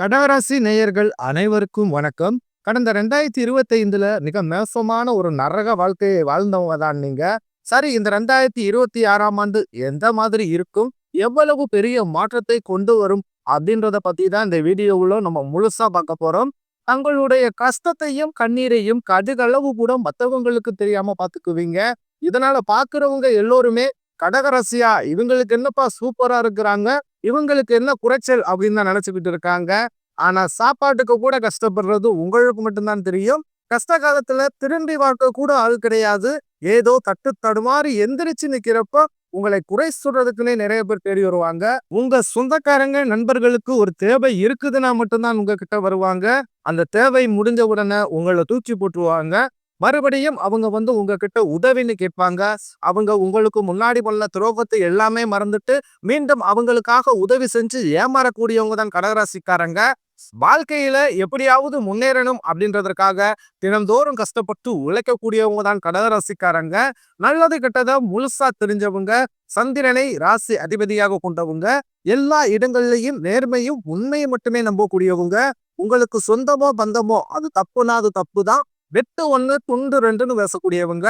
கடகராசி நேயர்கள் அனைவருக்கும் வணக்கம். கடந்த ரெண்டாயிரத்தி இருபத்தி ஐந்துல மிக மோசமான ஒரு நரக வாழ்க்கையை வாழ்ந்தவங்க தான் நீங்க. சரி இந்த ரெண்டாயிரத்தி இருபத்தி ஆறாம் ஆண்டு எந்த மாதிரி இருக்கும்? எவ்வளவு பெரிய மாற்றத்தை கொண்டு வரும்? அப்படின்றத பத்தி தான் இந்த வீடியோவில் நம்ம முழுசா பார்க்க போறோம். தங்களுடைய கஷ்டத்தையும் கண்ணீரையும் கடுகளவு கூட மற்றவங்களுக்கு தெரியாம பாத்துக்குவீங்க இதனால பாக்குறவங்க எல்லோருமே கடகரசியா இவங்களுக்கு என்னப்பா சூப்பரா இருக்கிறாங்க? இவங்களுக்கு என்ன குறைச்சல் அப்படின்னு தான் நினைச்சுக்கிட்டு இருக்காங்க. ஆனா சாப்பாட்டுக்கு கூட கஷ்டப்படுறது உங்களுக்கு மட்டும்தான் தெரியும். கஷ்ட காலத்துல திரும்பி வாழ்க்க கூட ஆள் கிடையாது. ஏதோ தட்டு தடுமாறி எந்திரிச்சு நிக்கிறப்ப உங்களை குறை சொல்றதுக்குன்னே நிறைய பேர் தேடி வருவாங்க. உங்க சொந்தக்காரங்க நண்பர்களுக்கு ஒரு தேவை இருக்குதுன்னா மட்டும்தான் உங்ககிட்ட வருவாங்க. அந்த தேவை முடிஞ்ச உடனே உங்களை தூக்கி போட்டுருவாங்க. மறுபடியும் அவங்க வந்து உங்ககிட்ட உதவின்னு கேட்பாங்க. அவங்க உங்களுக்கு முன்னாடி பண்ண துரோகத்தை எல்லாமே மறந்துட்டு மீண்டும் அவங்களுக்காக உதவி செஞ்சு ஏமாறக்கூடியவங்க தான் கடகராசிக்காரங்க. வாழ்க்கையில எப்படியாவது முன்னேறணும் அப்படின்றதற்காக தினந்தோறும் கஷ்டப்பட்டு உழைக்கக்கூடியவங்க தான் கடகராசிக்காரங்க. நல்லது கெட்டதை முழுசா தெரிஞ்சவங்க சந்திரனை ராசி அதிபதியாக கொண்டவங்க எல்லா இடங்கள்லையும் நேர்மையும் உண்மையை மட்டுமே நம்பக்கூடியவங்க. உங்களுக்கு சொந்தமோ பந்தமோ அது தப்புனா அது தப்பு தான் வெட்டு ஒண்ணு துண்டு ரெண்டுன்னு பேசக்கூடியவங்க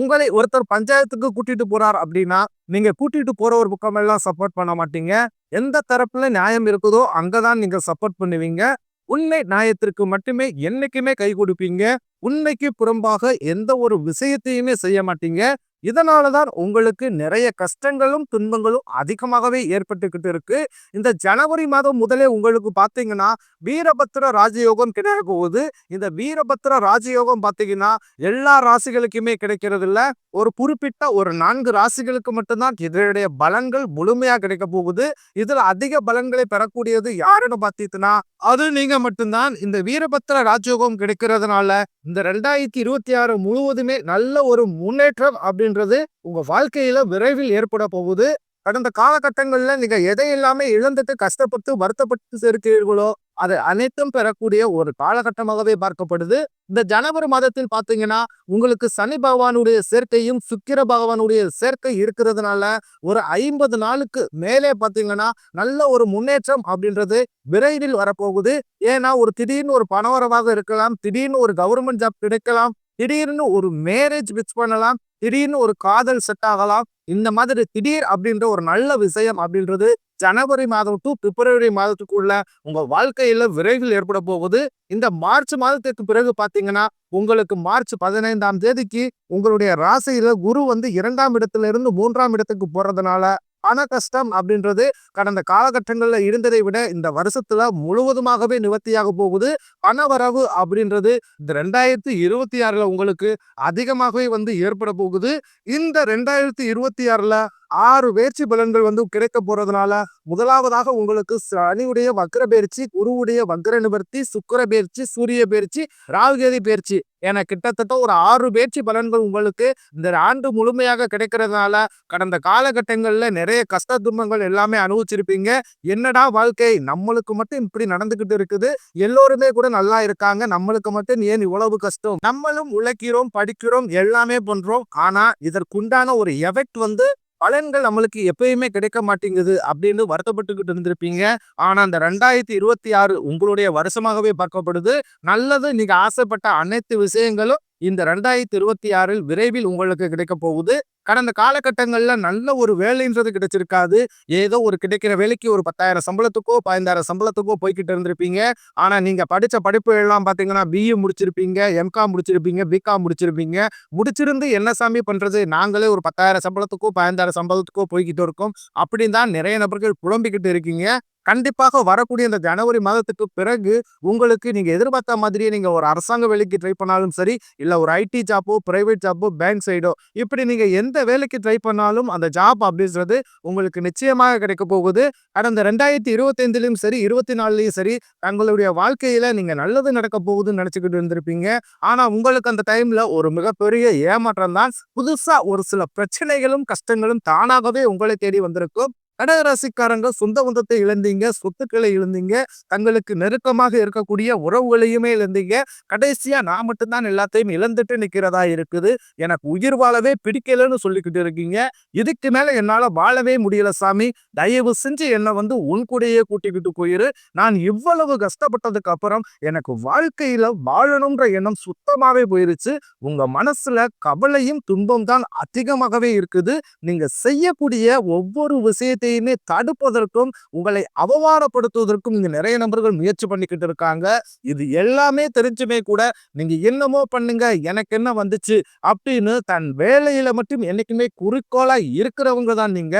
உங்களை ஒருத்தர் பஞ்சாயத்துக்கு கூட்டிட்டு போறார் அப்படின்னா நீங்க கூட்டிட்டு போற ஒரு பக்கம் எல்லாம் சப்போர்ட் பண்ண மாட்டீங்க. எந்த தரப்புல நியாயம் இருக்குதோ அங்கதான் நீங்க சப்போர்ட் பண்ணுவீங்க. உண்மை நியாயத்திற்கு மட்டுமே என்னைக்குமே கை கொடுப்பீங்க. உண்மைக்கு புறம்பாக எந்த ஒரு விஷயத்தையுமே செய்ய மாட்டீங்க. இதனாலதான் உங்களுக்கு நிறைய கஷ்டங்களும் துன்பங்களும் அதிகமாகவே ஏற்பட்டுக்கிட்டு இருக்கு. இந்த ஜனவரி மாதம் முதலே உங்களுக்கு பார்த்தீங்கன்னா வீரபத்திர ராஜயோகம் கிடைக்க போகுது. இந்த வீரபத்திர ராஜயோகம் பார்த்தீங்கன்னா எல்லா ராசிகளுக்குமே கிடைக்கிறது இல்லை ஒரு குறிப்பிட்ட ஒரு நான்கு ராசிகளுக்கு மட்டும்தான் இதனுடைய பலன்கள் முழுமையாக கிடைக்க போகுது. இதில் அதிக பலன்களை பெறக்கூடியது யாருன்னு பார்த்தீங்கன்னா அது நீங்க மட்டும்தான். இந்த வீரபத்திர ராஜயோகம் கிடைக்கிறதுனால இந்த ரெண்டாயிரத்தி இருபத்தி ஆறு முழுவதுமே நல்ல ஒரு முன்னேற்றம் அப்படின்றது உங்கள் வாழ்க்கையில் விரைவில் ஏற்பட போகுது. கடந்த காலகட்டங்களில் நீங்கள் எதை எதையெல்லாமே இழந்துட்டு கஷ்டப்பட்டு வருத்தப்பட்டு இருக்கிறீர்களோ அது அனைத்தும் பெறக்கூடிய ஒரு காலகட்டமாகவே பார்க்கப்படுது. இந்த ஜனவரி மாதத்தில் பார்த்தீங்கன்னா உங்களுக்கு சனி பகவானுடைய சேர்க்கையும் சுக்கிர பகவானுடைய சேர்க்கை இருக்கிறதுனால ஒரு ஐம்பது நாளுக்கு மேலே பார்த்தீங்கன்னா நல்ல ஒரு முன்னேற்றம் அப்படின்றது விரைவில் வரப்போகுது. ஏன்னா ஒரு திடீர்னு ஒரு பணவரவாக இருக்கலாம் திடீர்னு ஒரு கவர்மெண்ட் ஜாப் கிடைக்கலாம் திடீர்னு ஒரு மேரேஜ் பிக்ஸ் பண்ணலாம் திடீர்னு ஒரு காதல் செட் ஆகலாம். இந்த மாதிரி திடீர் அப்படின்ற ஒரு நல்ல விஷயம் அப்படின்றது ஜனவரி மாதம் டு பிப்ரவரி மாதத்துக்குள்ள உங்க வாழ்க்கையில விரைவில் ஏற்பட போகுது. இந்த மார்ச் மாதத்துக்கு பிறகு பாத்தீங்கன்னா உங்களுக்கு மார்ச் பதினைந்தாம் தேதிக்கு உங்களுடைய ராசியில குரு வந்து இரண்டாம் இடத்துல இருந்து மூன்றாம் இடத்துக்கு போறதுனால பண கஷ்டம் அப்படின்றது கடந்த காலகட்டங்களில் இருந்ததை விட இந்த வருஷத்துல முழுவதுமாகவே நிவர்த்தியாக போகுது. பண வரவு அப்படின்றது இந்த ரெண்டாயிரத்தி இருபத்தி ஆறுல உங்களுக்கு அதிகமாகவே வந்து ஏற்பட போகுது. இந்த ரெண்டாயிரத்தி இருபத்தி ஆறுல ஆறு வேர்ச்சி பலன்கள் வந்து கிடைக்க போறதுனால முதலாவதாக உங்களுக்கு சனியுடைய வக்கர பயிற்சி குருவுடைய வக்கர நிவர்த்தி சுக்கர பயிற்சி சூரிய பயிற்சி ராகுகேதி பயிற்சி என கிட்டத்தட்ட ஒரு ஆறு பேச்சு பலன்கள் உங்களுக்கு இந்த ஆண்டு முழுமையாக கிடைக்கிறதுனால கடந்த காலகட்டங்களில் நிறைய கஷ்ட துன்பங்கள் எல்லாமே அனுபவிச்சிருப்பீங்க. என்னடா வாழ்க்கை? நம்மளுக்கு மட்டும் இப்படி நடந்துகிட்டு இருக்குது. எல்லோருமே கூட நல்லா இருக்காங்க. நம்மளுக்கு மட்டும் ஏன் இவ்வளவு கஷ்டம்? நம்மளும் உழைக்கிறோம் படிக்கிறோம் எல்லாமே பண்றோம். ஆனா இதற்குண்டான ஒரு எஃபெக்ட் வந்து பலன்கள் நம்மளுக்கு எப்பயுமே கிடைக்க மாட்டேங்குது அப்படின்னு வருத்தப்பட்டுக்கிட்டு இருந்திருப்பீங்க. ஆனால் அந்த ரெண்டாயிரத்தி இருபத்தி ஆறு உங்களுடைய வருஷமாகவே பார்க்கப்படுது. நல்லது நீங்கள் ஆசைப்பட்ட அனைத்து விஷயங்களும் இந்த ரெண்டாயிரத்தி இருபத்தி ஆறில் விரைவில் உங்களுக்கு கிடைக்க போகுது. கடந்த காலகட்டங்களில் நல்ல ஒரு வேலைன்றது கிடைச்சிருக்காது. ஏதோ ஒரு கிடைக்கிற வேலைக்கு ஒரு பத்தாயிரம் சம்பளத்துக்கோ பதினாயிரம் சம்பளத்துக்கோ போய்கிட்டு இருந்திருப்பீங்க. ஆனால் நீங்கள் படித்த படிப்பு எல்லாம் பார்த்தீங்கன்னா பிஇ முடிச்சிருப்பீங்க எம்காம் முடிச்சிருப்பீங்க பிகாம் முடிச்சிருப்பீங்க. முடிச்சிருந்து என்ன சாமி பண்ணுறது நாங்களே ஒரு பத்தாயிரம் சம்பளத்துக்கோ பதினாயிரம் சம்பளத்துக்கோ போய்கிட்டு இருக்கோம். அப்படின்னு தான் நிறைய நபர்கள் புலம்பிக்கிட்டு இருக்கீங்க. கண்டிப்பாக வரக்கூடிய இந்த ஜனவரி மாதத்துக்கு பிறகு உங்களுக்கு நீங்கள் எதிர்பார்த்த மாதிரியே நீங்கள் ஒரு அரசாங்க வேலைக்கு ட்ரை பண்ணாலும் சரி இல்லை ஒரு ஐடி ஜாப்போ பிரைவேட் ஜாப்போ பேங்க் சைடோ இப்படி நீங்கள் எந்த வேலைக்கு ட்ரை பண்ணாலும் அந்த ஜாப் அப்படின்றது உங்களுக்கு நிச்சயமாக கிடைக்க போகுது. கடந்த ரெண்டாயிரத்தி இருபத்தைந்துலையும் சரி இருபத்தி நாலுலையும் சரி தங்களுடைய வாழ்க்கையில் நீங்கள் நல்லது நடக்க போகுதுன்னு நினச்சிக்கிட்டு இருந்திருப்பீங்க. ஆனால் உங்களுக்கு அந்த டைமில் ஒரு மிகப்பெரிய ஏமாற்றம் தான் புதுசாக ஒரு சில பிரச்சனைகளும் கஷ்டங்களும் தானாகவே உங்களை தேடி வந்திருக்கும். கடகராசிக்காரங்க சொந்த பந்தத்தை இழந்தீங்க சொத்துக்களை இழந்தீங்க தங்களுக்கு நெருக்கமாக இருக்கக்கூடிய உறவுகளையுமே இழந்தீங்க. கடைசியா நான் மட்டும்தான் எல்லாத்தையும் இழந்துட்டு நிக்கிறதா இருக்குது. எனக்கு உயிர் வாழவே பிடிக்கலன்னு சொல்லிக்கிட்டு இருக்கீங்க. இதுக்கு மேல என்னால வாழவே முடியல சாமி. தயவு செஞ்சு என்னை வந்து உன் கூடயே கூட்டிக்கிட்டு போயிரு. நான் இவ்வளவு கஷ்டப்பட்டதுக்கு அப்புறம் எனக்கு வாழ்க்கையில வாழணுன்ற எண்ணம் சுத்தமாவே போயிருச்சு. உங்க மனசுல கவலையும் துன்பம் தான் அதிகமாகவே இருக்குது. நீங்க செய்யக்கூடிய ஒவ்வொரு விஷயத்தையும் தடுப்பதற்கும் உங்களை அவமானப்படுத்துவதற்கும் இங்க நிறைய நபர்கள் முயற்சி பண்ணிக்கிட்டு இருக்காங்க. இது எல்லாமே தெரிஞ்சுமே கூட நீங்க என்னமோ பண்ணுங்க எனக்கு என்ன வந்துச்சு அப்படின்னு தன் வேலையில மட்டும் என்னைக்குமே குறிக்கோளா இருக்கிறவங்க தான் நீங்க.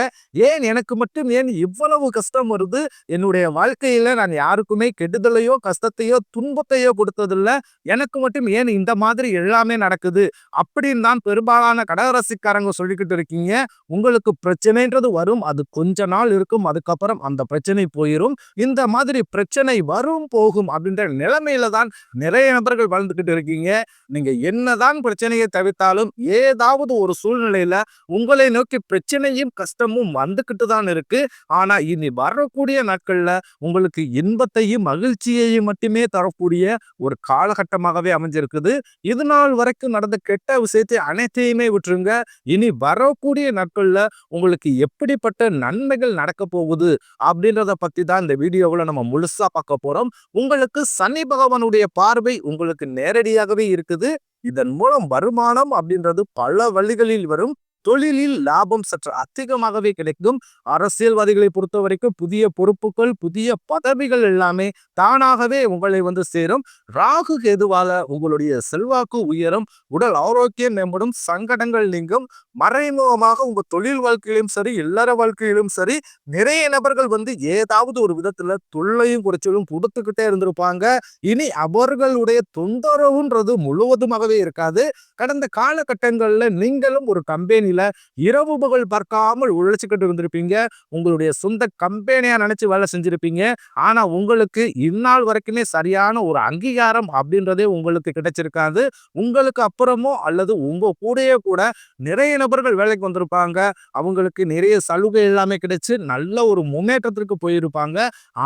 ஏன் எனக்கு மட்டும் ஏன் இவ்வளவு கஷ்டம் வருது? என்னுடைய வாழ்க்கையில நான் யாருக்குமே கெடுதலையோ கஷ்டத்தையோ துன்பத்தையோ கொடுத்ததில்ல. எனக்கு மட்டும் ஏன் இந்த மாதிரி எல்லாமே நடக்குது? அப்படின்னு தான் பெரும்பாலான கடகராசிக்காரங்க சொல்லிக்கிட்டு இருக்கீங்க. உங்களுக்கு பிரச்சனைன்றது வரும். அது கொஞ்சம் கொஞ்ச நாள் இருக்கும் அதுக்கப்புறம் அந்த பிரச்சனை போயிரும். இந்த மாதிரி பிரச்சனை வரும் போகும் அப்படின்ற நிலைமையில தான் நிறைய நபர்கள் வளர்ந்துக்கிட்டு இருக்கீங்க. நீங்க என்னதான் பிரச்சனையை தவிர்த்தாலும் ஏதாவது ஒரு சூழ்நிலையில உங்களை நோக்கி பிரச்சனையும் கஷ்டமும் வந்துக்கிட்டு தான் இருக்கு. ஆனா இனி வரக்கூடிய நாட்கள்ல உங்களுக்கு இன்பத்தையும் மகிழ்ச்சியையும் மட்டுமே தரக்கூடிய ஒரு காலகட்டமாகவே அமைஞ்சிருக்குது. இது நாள் வரைக்கும் நடந்த கெட்ட விஷயத்தை அனைத்தையுமே விட்டுருங்க. இனி வரக்கூடிய நாட்கள்ல உங்களுக்கு எப்படிப்பட்ட நன்மை நன்மைகள் நடக்க போகுது அப்படின்றத பத்தி தான் இந்த வீடியோவில் நம்ம முழுசா பார்க்க போறோம். உங்களுக்கு சனி பகவானுடைய பார்வை உங்களுக்கு நேரடியாகவே இருக்குது. இதன் மூலம் வருமானம் அப்படின்றது பல வழிகளில் வரும். தொழிலில் லாபம் சற்று அதிகமாகவே கிடைக்கும். அரசியல்வாதிகளை பொறுத்த வரைக்கும் புதிய பொறுப்புகள் புதிய பதவிகள் எல்லாமே தானாகவே உங்களை வந்து சேரும். ராகு கேதுவால உங்களுடைய செல்வாக்கு உயரும் உடல் ஆரோக்கியம் மேம்படும் சங்கடங்கள் நீங்கும். மறைமுகமாக உங்க தொழில் வாழ்க்கையிலும் சரி இல்லற வாழ்க்கையிலும் சரி நிறைய நபர்கள் வந்து ஏதாவது ஒரு விதத்துல தொல்லையும் குறைச்சலும் கொடுத்துக்கிட்டே இருந்திருப்பாங்க. இனி அவர்களுடைய தொந்தரவுன்றது முழுவதுமாகவே இருக்காது. கடந்த காலகட்டங்கள்ல நீங்களும் ஒரு கம்பெனி கம்பெனியில இரவு பகல் பார்க்காமல் உழைச்சிக்கிட்டு இருந்திருப்பீங்க. உங்களுடைய சொந்த கம்பெனியா நினைச்சு வேலை செஞ்சுருப்பீங்க. ஆனா உங்களுக்கு இந்நாள் வரைக்குமே சரியான ஒரு அங்கீகாரம் அப்படின்றதே உங்களுக்கு கிடைச்சிருக்காது. உங்களுக்கு அப்புறமோ அல்லது உங்க கூடயே கூட நிறைய நபர்கள் வேலைக்கு வந்திருப்பாங்க. அவங்களுக்கு நிறைய சலுகை எல்லாமே கிடைச்சு நல்ல ஒரு முன்னேற்றத்திற்கு போயிருப்பாங்க.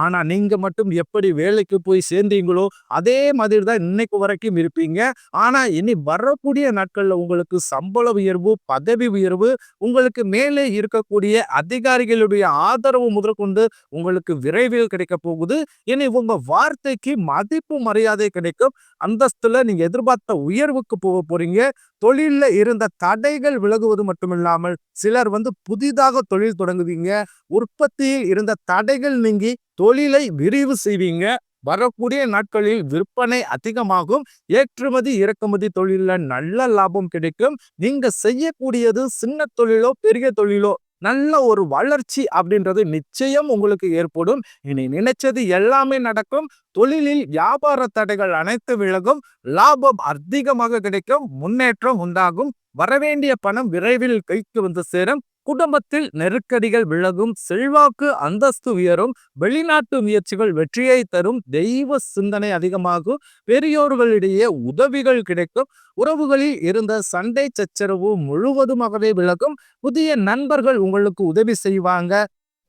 ஆனா நீங்க மட்டும் எப்படி வேலைக்கு போய் சேர்ந்தீங்களோ அதே மாதிரி தான் இன்னைக்கு வரைக்கும் இருப்பீங்க. ஆனா இனி வரக்கூடிய நாட்களில் உங்களுக்கு சம்பள உயர்வு பதவி உயர்வு உங்களுக்கு மேலே இருக்கக்கூடிய அதிகாரிகளுடைய ஆதரவு முதற்கொண்டு உங்களுக்கு விரைவில் கிடைக்க போகுது. இனி உங்க வார்த்தைக்கு மதிப்பு மரியாதை கிடைக்கும். அந்தஸ்துல நீங்க எதிர்பார்த்த உயர்வுக்கு போக போறீங்க. தொழிலில் இருந்த தடைகள் விலகுவது மட்டுமில்லாமல் சிலர் வந்து புதிதாக தொழில் தொடங்குவீங்க. உற்பத்தியில் இருந்த தடைகள் நீங்கி தொழிலை விரிவு செய்வீங்க. வரக்கூடிய நாட்களில் விற்பனை அதிகமாகும் ஏற்றுமதி இறக்குமதி தொழிலில் நல்ல லாபம் கிடைக்கும். நீங்க செய்யக்கூடியது சின்ன தொழிலோ பெரிய தொழிலோ நல்ல ஒரு வளர்ச்சி அப்படின்றது நிச்சயம் உங்களுக்கு ஏற்படும். இனி நினைச்சது எல்லாமே நடக்கும். தொழிலில் வியாபார தடைகள் அனைத்து விலகும். லாபம் அதிகமாக கிடைக்கும். முன்னேற்றம் உண்டாகும். வரவேண்டிய பணம் விரைவில் கைக்கு வந்து சேரும். குடும்பத்தில் நெருக்கடிகள் விலகும் செல்வாக்கு அந்தஸ்து உயரும் வெளிநாட்டு முயற்சிகள் வெற்றியை தரும் தெய்வ சிந்தனை அதிகமாகும் பெரியோர்களிடையே உதவிகள் கிடைக்கும் உறவுகளில் இருந்த சண்டை சச்சரவு முழுவதுமாகவே விலகும் புதிய நண்பர்கள் உங்களுக்கு உதவி செய்வாங்க.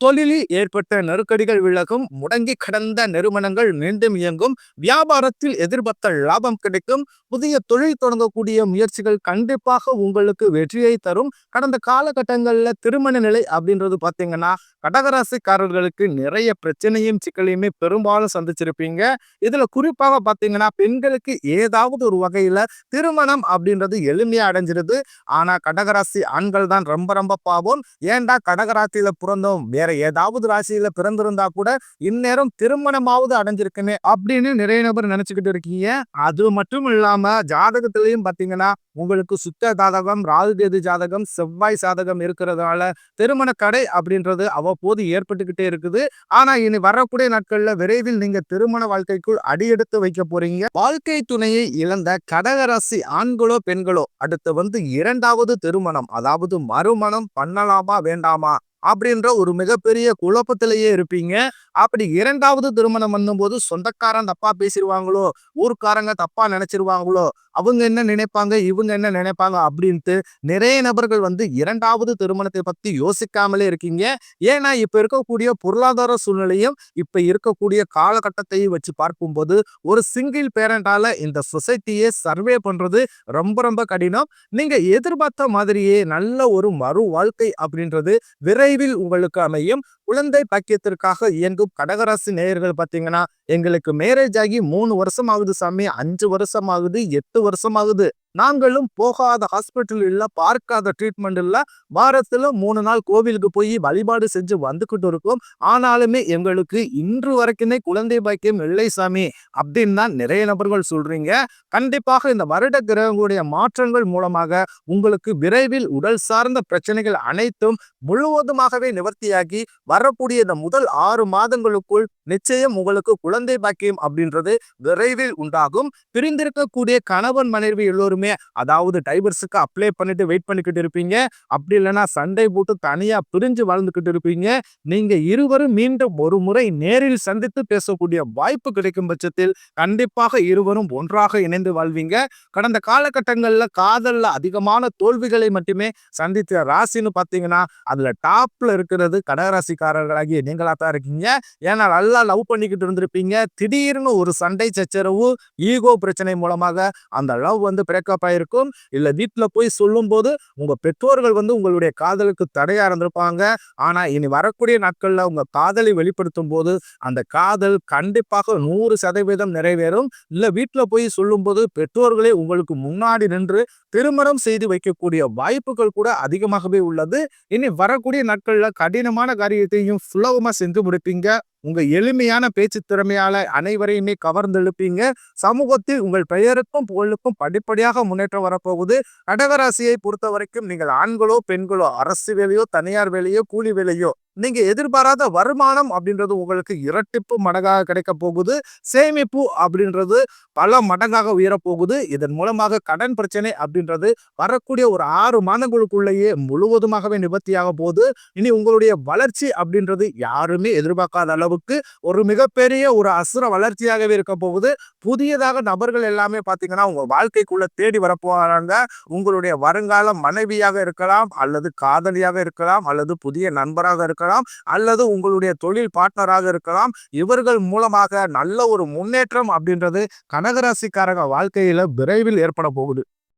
தொழிலில் ஏற்பட்ட நெருக்கடிகள் விலகும் முடங்கி கடந்த நிறுவனங்கள் மீண்டும் இயங்கும் வியாபாரத்தில் எதிர்பார்த்த லாபம் கிடைக்கும் புதிய தொழில் தொடங்கக்கூடிய முயற்சிகள் கண்டிப்பாக உங்களுக்கு வெற்றியை தரும். கடந்த காலகட்டங்களில் திருமண நிலை அப்படின்றது பார்த்தீங்கன்னா கடகராசிக்காரர்களுக்கு நிறைய பிரச்சனையும் சிக்கலையுமே பெரும்பாலும் சந்திச்சிருப்பீங்க. இதுல குறிப்பாக பார்த்தீங்கன்னா பெண்களுக்கு ஏதாவது ஒரு வகையில திருமணம் அப்படின்றது எளிமையா அடைஞ்சிருது. ஆனா கடகராசி ஆண்கள் தான் ரொம்ப ரொம்ப பாவம். ஏன்டா கடகராசியில பிறந்தோம்? வேற வேற ஏதாவது ராசியில பிறந்திருந்தா கூட இந்நேரம் திருமணமாவது அடைஞ்சிருக்குமே அப்படின்னு நிறைய நபர் நினைச்சுக்கிட்டு இருக்கீங்க. அது மட்டும் இல்லாம ஜாதகத்திலையும் பாத்தீங்கன்னா உங்களுக்கு சுத்த ஜாதகம் ராகுகேது ஜாதகம் செவ்வாய் சாதகம் இருக்கிறதுனால திருமண கடை அப்படின்றது அவ்வப்போது ஏற்பட்டுக்கிட்டே இருக்குது. ஆனா இனி வரக்கூடிய நாட்கள்ல விரைவில் நீங்க திருமண வாழ்க்கைக்குள் அடியெடுத்து வைக்க போறீங்க. வாழ்க்கை துணையை இழந்த கடகராசி ஆண்களோ பெண்களோ அடுத்து வந்து இரண்டாவது திருமணம் அதாவது மறுமணம் பண்ணலாமா வேண்டாமா? அப்படின்ற ஒரு மிகப்பெரிய குழப்பத்திலேயே இருப்பீங்க. அப்படி இரண்டாவது திருமணம் பண்ணும்போது சொந்தக்காரன் தப்பா பேசிடுவாங்களோ ஊர்க்காரங்க தப்பா நினைச்சிருவாங்களோ அவங்க என்ன நினைப்பாங்க இவங்க என்ன நினைப்பாங்க அப்படின்ட்டு நிறைய நபர்கள் வந்து இரண்டாவது திருமணத்தை பத்தி யோசிக்காமலே இருக்கீங்க. ஏன்னா இப்ப இருக்கக்கூடிய பொருளாதார சூழ்நிலையும் இப்ப இருக்கக்கூடிய காலகட்டத்தையும் வச்சு பார்க்கும்போது ஒரு சிங்கிள் பேரண்டால இந்த சொசைட்டியே சர்வே பண்றது ரொம்ப ரொம்ப கடினம். நீங்க எதிர்பார்த்த மாதிரியே நல்ல ஒரு மறு வாழ்க்கை அப்படின்றது விரை விரைவில் உங்களுக்கு அமையும். குழந்தை பாக்கியத்திற்காக இயங்கும் கடகராசி நேயர்கள் பார்த்தீங்கன்னா எங்களுக்கு மேரேஜ் ஆகி மூணு வருஷம் ஆகுது சாமி. அஞ்சு வருஷம் ஆகுது எட்டு வருஷம் ஆகுது நாங்களும் போகாத ஹாஸ்பிட்டல் இல்லை பார்க்காத ட்ரீட்மெண்ட் இல்ல வாரத்துல மூணு நாள் கோவிலுக்கு போய் வழிபாடு செஞ்சு வந்துக்கிட்டு இருக்கோம். ஆனாலுமே எங்களுக்கு இன்று வரைக்குமே குழந்தை பாக்கியம் இல்லை சாமி அப்படின்னு தான் நிறைய நபர்கள் சொல்றீங்க. கண்டிப்பாக இந்த வருட கிரகங்களுடைய மாற்றங்கள் மூலமாக உங்களுக்கு விரைவில் உடல் சார்ந்த பிரச்சனைகள் அனைத்தும் முழுவதுமாகவே நிவர்த்தியாகி வரக்கூடிய இந்த முதல் ஆறு மாதங்களுக்குள் நிச்சயம் உங்களுக்கு குழந்தை பாக்கியம் அப்படின்றது விரைவில் உண்டாகும். பிரிந்திருக்கக்கூடிய கணவன் மனைவி எல்லோருமே அதாவது டைவர்ஸுக்கு அப்ளை பண்ணிட்டு வெயிட் பண்ணிக்கிட்டு இருப்பீங்க. அப்படி இல்லைன்னா சண்டை போட்டு தனியா பிரிஞ்சு வாழ்ந்துக்கிட்டு இருப்பீங்க. நீங்க இருவரும் மீண்டும் ஒரு முறை நேரில் சந்தித்து பேசக்கூடிய வாய்ப்பு கிடைக்கும் பட்சத்தில் கண்டிப்பாக இருவரும் ஒன்றாக இணைந்து வாழ்வீங்க. கடந்த காலகட்டங்கள்ல காதலில் அதிகமான தோல்விகளை மட்டுமே சந்தித்த ராசின்னு பாத்தீங்கன்னா அதுல டாப்ல இருக்கிறது கடகராசிக்காரர்களாகிய நீங்களா தான் இருக்கீங்க. ஏன்னா நல்லா லவ் பண்ணிக்கிட்டு இருந்திருப்பீங்க. திடீர்னு ஒரு சண்டை சச்சரவு ஈகோ பிரச்சனை மூலமாக அந்த லவ் வந்து பிரேக்கப் இருக்கும். இல்லை வீட்டில் போய் சொல்லும்போது உங்கள் பெற்றோர்கள் வந்து உங்களுடைய காதலுக்கு தடையாக இருந்திருப்பாங்க. ஆனால் இனி வரக்கூடிய நாட்களில் உங்கள் காதலை வெளிப்படுத்தும் போது அந்த காதல் கண்டிப்பாக நூறு சதவீதம் நிறைவேறும். இல்லை வீட்டில் போய் சொல்லும்போது பெற்றோர்களே உங்களுக்கு முன்னாடி நின்று திருமணம் செய்து வைக்கக்கூடிய வாய்ப்புகள் கூட அதிகமாகவே உள்ளது. இனி வரக்கூடிய நாட்களில் கடினமான காரியத்தையும் சுலபமாக செஞ்சு முடிப்பீங்க. உங்க எளிமையான பேச்சு திறமையால அனைவரையுமே கவர்ந்தெழுப்பீங்க. சமூகத்தில் உங்கள் பெயருக்கும் புகழுக்கும் படிப்படியாக முன்னேற்றம் வரப்போகுது. கடகராசியை பொறுத்த வரைக்கும் நீங்கள் ஆண்களோ பெண்களோ அரசு வேலையோ தனியார் வேலையோ கூலி வேலையோ நீங்க எதிர்பாராத வருமானம் அப்படின்றது உங்களுக்கு இரட்டிப்பு மடங்காக கிடைக்க போகுது. சேமிப்பு அப்படின்றது பல மடங்காக உயரப்போகுது இதன் மூலமாக கடன் பிரச்சனை அப்படின்றது வரக்கூடிய ஒரு ஆறு மாதங்களுக்குள்ளேயே முழுவதுமாகவே நிவர்த்தியாக போகுது. இனி உங்களுடைய வளர்ச்சி அப்படின்றது யாருமே எதிர்பார்க்காத அளவுக்கு ஒரு மிகப்பெரிய ஒரு அசுர வளர்ச்சியாகவே இருக்க போகுது. புதியதாக நபர்கள் எல்லாமே பார்த்தீங்கன்னா உங்க வாழ்க்கைக்குள்ள தேடி வரப்போறாங்க. உங்களுடைய வருங்கால மனைவியாக இருக்கலாம் அல்லது காதலியாக இருக்கலாம் அல்லது புதிய நண்பராக இருக்கலாம் இருக்கலாம் அல்லது உங்களுடைய தொழில் பார்ட்னராக இருக்கலாம். இவர்கள் மூலமாக நல்ல ஒரு முன்னேற்றம் அப்படின்றது கனகராசிக்காரங்க வாழ்க்கையில விரைவில் ஏற்பட போகுது.